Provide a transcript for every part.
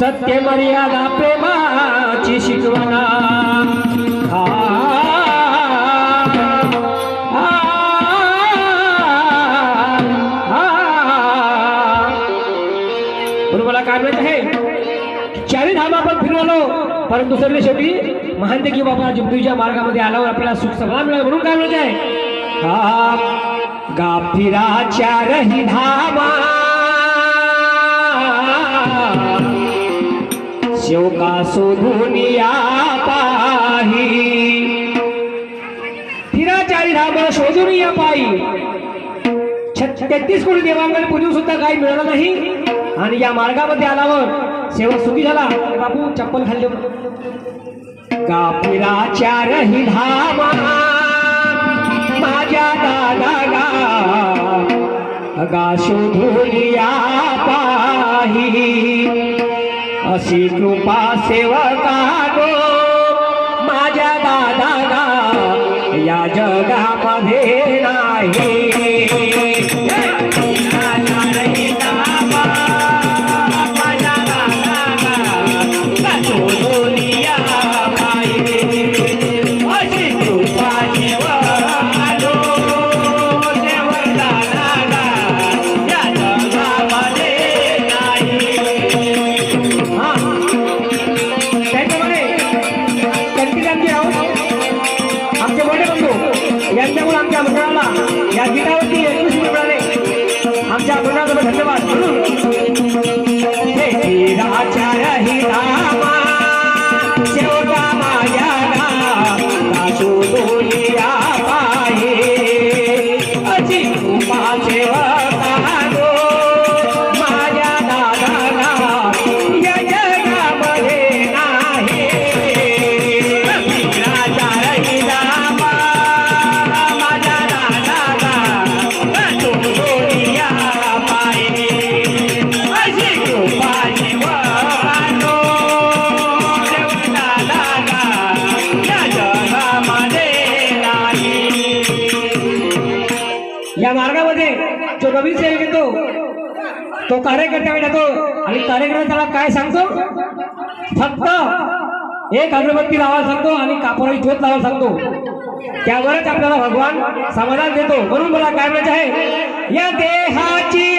सत्य मर्यादा प्रेमाची शिकवणा आ, मला काय म्हणायचं आहे? चारी धाम आपण फिरून आलो परंतु सरले शेवटी महान की बाबा जिंदगीच्या मार्गामध्ये आल्यावर आपल्याला सुख समाधान मिळालं म्हणून काय म्हणत आहे? हा गाफिरा चारही धामा. शेवका शोधून या पाही। फिरा चारी धामा शोधून या पायी तेहतीस कोटी देवांगण पूजून सुद्धा काही मिळालं नाही. आणि या मार्गामध्ये सुखी झाला. बापू चप्पल खाल्ली कापिराच्या रही धामा, माझ्या पाही? अशी कृपा सेवका गो. माझ्या दादा या जगामध्ये नाही. मिळाले आमच्या धन्यवाद. या मार्गामध्ये जो नवीन सेल घेतो तो कार्यकर्ता येतो आणि कार्यकर्ता त्याला काय सांगतो? फक्त एक अगरबत्ती लावायला सांगतो आणि कापडाची ज्योत लावायला सांगतो. त्यावरच आपल्याला भगवान समाधान देतो. म्हणून मला काय म्हणायचं आहे? या देहाची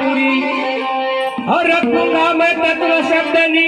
पूरी और रखूँगा मैं तत्व शब्द नहीं